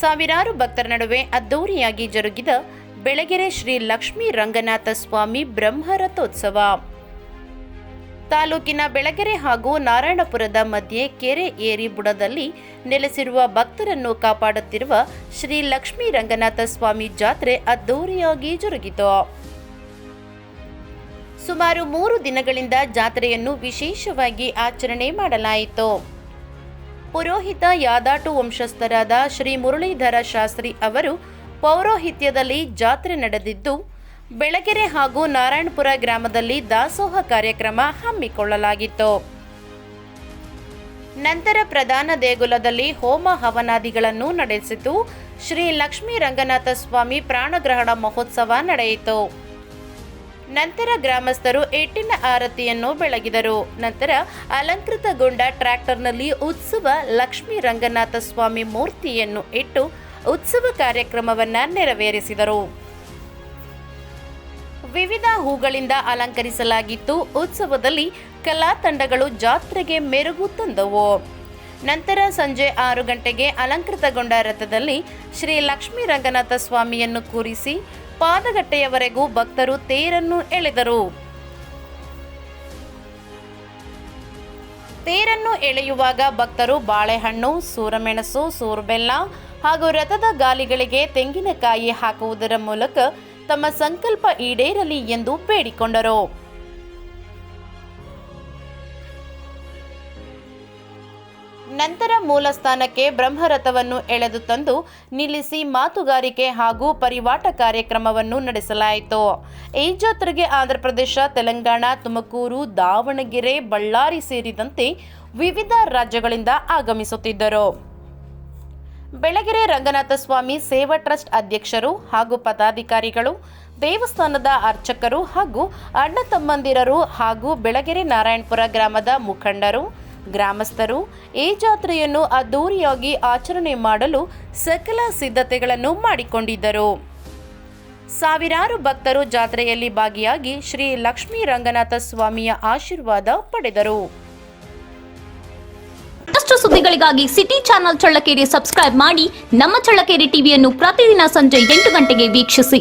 ಸಾವಿರಾರು ಭಕ್ತರ ನಡುವೆ ಅದ್ದೂರಿಯಾಗಿ ಜರುಗಿದ ಬೆಳಗೆರೆ ಶ್ರೀ ಲಕ್ಷ್ಮೀ ರಂಗನಾಥ ಸ್ವಾಮಿ ಬ್ರಹ್ಮರಥೋತ್ಸವ. ತಾಲೂಕಿನ ಬೆಳಗೆರೆ ಹಾಗೂ ನಾರಾಯಣಪುರದ ಮಧ್ಯೆ ಕೆರೆ ಏರಿ ಬುಡದಲ್ಲಿ ನೆಲೆಸಿರುವ ಭಕ್ತರನ್ನು ಕಾಪಾಡುತ್ತಿರುವ ಶ್ರೀ ಲಕ್ಷ್ಮೀ ರಂಗನಾಥ ಸ್ವಾಮಿ ಜಾತ್ರೆ ಅದ್ದೂರಿಯಾಗಿ ಜರುಗಿತು. ಸುಮಾರು ಮೂರು ದಿನಗಳಿಂದ ಜಾತ್ರೆಯನ್ನು ವಿಶೇಷವಾಗಿ ಆಚರಣೆ ಮಾಡಲಾಯಿತು. ಪುರೋಹಿತ ಯಾದಾಟು ವಂಶಸ್ಥರಾದ ಶ್ರೀ ಮುರಳೀಧರ ಶಾಸ್ತ್ರಿ ಅವರು ಪೌರೋಹಿತ್ಯದಲ್ಲಿ ಜಾತ್ರೆ ನಡೆದಿದ್ದು, ಬೆಳಗೆರೆ ಹಾಗೂ ನಾರಾಯಣಪುರ ಗ್ರಾಮದಲ್ಲಿ ದಾಸೋಹ ಕಾರ್ಯಕ್ರಮ ಹಮ್ಮಿಕೊಳ್ಳಲಾಗಿತ್ತು. ನಂತರ ಪ್ರಧಾನ ದೇಗುಲದಲ್ಲಿ ಹೋಮ ಹವನಾದಿಗಳನ್ನು ನಡೆಸಿತು. ಶ್ರೀ ಲಕ್ಷ್ಮೀ ರಂಗನಾಥ ಸ್ವಾಮಿ ಪ್ರಾಣಗ್ರಹಣ ಮಹೋತ್ಸವ ನಡೆಯಿತು. ನಂತರ ಗ್ರಾಮಸ್ಥರು ಎಟ್ಟಿನ ಆರತಿಯನ್ನು ಬೆಳಗಿದರು. ನಂತರ ಅಲಂಕೃತಗೊಂಡ ಟ್ರ್ಯಾಕ್ಟರ್ನಲ್ಲಿ ಉತ್ಸವ ಲಕ್ಷ್ಮೀ ರಂಗನಾಥ ಸ್ವಾಮಿ ಮೂರ್ತಿಯನ್ನು ಇಟ್ಟು ಉತ್ಸವ ಕಾರ್ಯಕ್ರಮವನ್ನು ನೆರವೇರಿಸಿದರು. ವಿವಿಧ ಹೂಗಳಿಂದ ಅಲಂಕರಿಸಲಾಗಿತ್ತು. ಉತ್ಸವದಲ್ಲಿ ಕಲಾ ತಂಡಗಳು ಜಾತ್ರೆಗೆ ಮೆರುಗು ತಂದವು. ನಂತರ ಸಂಜೆ ಆರು ಗಂಟೆಗೆ ಅಲಂಕೃತಗೊಂಡ ರಥದಲ್ಲಿ ಶ್ರೀ ಲಕ್ಷ್ಮೀ ರಂಗನಾಥ ಸ್ವಾಮಿಯನ್ನು ಕೂರಿಸಿ ಪಾದಗಟ್ಟೆಯವರೆಗೂ ಭಕ್ತರು ತೇರನ್ನು ಎಳೆದರು. ತೇರನ್ನು ಎಳೆಯುವಾಗ ಭಕ್ತರು ಬಾಳೆಹಣ್ಣು, ಸೂರಮೆಣಸು, ಸೂರ್ಬೆಲ್ಲ ಹಾಗೂ ರಥದ ಗಾಲಿಗಳಿಗೆ ತೆಂಗಿನಕಾಯಿ ಹಾಕುವುದರ ಮೂಲಕ ತಮ್ಮ ಸಂಕಲ್ಪ ಈಡೇರಲಿ ಎಂದು ಬೇಡಿಕೊಂಡರು. ನಂತರ ಮೂಲ ಸ್ಥಾನಕ್ಕೆ ಬ್ರಹ್ಮರಥವನ್ನು ಎಳೆದು ತಂದು ನಿಲ್ಲಿಸಿ ಮಾತುಗಾರಿಕೆ ಹಾಗೂ ಪರಿವಾಟ ಕಾರ್ಯಕ್ರಮವನ್ನು ನಡೆಸಲಾಯಿತು. ಈ ಜಾತ್ರೆಗೆ ಆಂಧ್ರಪ್ರದೇಶ, ತೆಲಂಗಾಣ, ತುಮಕೂರು, ದಾವಣಗೆರೆ, ಬಳ್ಳಾರಿ ಸೇರಿದಂತೆ ವಿವಿಧ ರಾಜ್ಯಗಳಿಂದ ಆಗಮಿಸುತ್ತಿದ್ದರು. ಬೆಳಗೆರೆ ರಂಗನಾಥ ಸ್ವಾಮಿ ಸೇವಾ ಟ್ರಸ್ಟ್ ಅಧ್ಯಕ್ಷರು ಹಾಗೂ ಪದಾಧಿಕಾರಿಗಳು, ದೇವಸ್ಥಾನದ ಅರ್ಚಕರು ಹಾಗೂ ಅಣ್ಣ ತಮ್ಮಂದಿರರು ಹಾಗೂ ಬೆಳಗೆರೆ ನಾರಾಯಣಪುರ ಗ್ರಾಮದ ಮುಖಂಡರು ಗ್ರಾಮಸ್ಥರು ಈ ಜಾತ್ರೆಯನ್ನು ಅದ್ದೂರಿಯಾಗಿ ಆಚರಣೆ ಮಾಡಲು ಸಕಲ ಸಿದ್ಧತೆಗಳನ್ನು ಮಾಡಿಕೊಂಡಿದ್ದರು. ಸಾವಿರಾರು ಭಕ್ತರು ಜಾತ್ರೆಯಲ್ಲಿ ಭಾಗಿಯಾಗಿ ಶ್ರೀ ಲಕ್ಷ್ಮೀ ರಂಗನಾಥ ಸ್ವಾಮಿಯ ಆಶೀರ್ವಾದ ಪಡೆದರು. ಮತ್ತಷ್ಟು ಸುದ್ದಿಗಳಿಗಾಗಿ ಸಿಟಿ ಚಾನೆಲ್ ಚಳ್ಳಕೆರೆ ಸಬ್ಸ್ಕ್ರೈಬ್ ಮಾಡಿ ನಮ್ಮ ಚಳ್ಳಕೆರೆ ಟಿವಿಯನ್ನು ಪ್ರತಿದಿನ ಸಂಜೆ ಎಂಟು ಗಂಟೆಗೆ ವೀಕ್ಷಿಸಿ.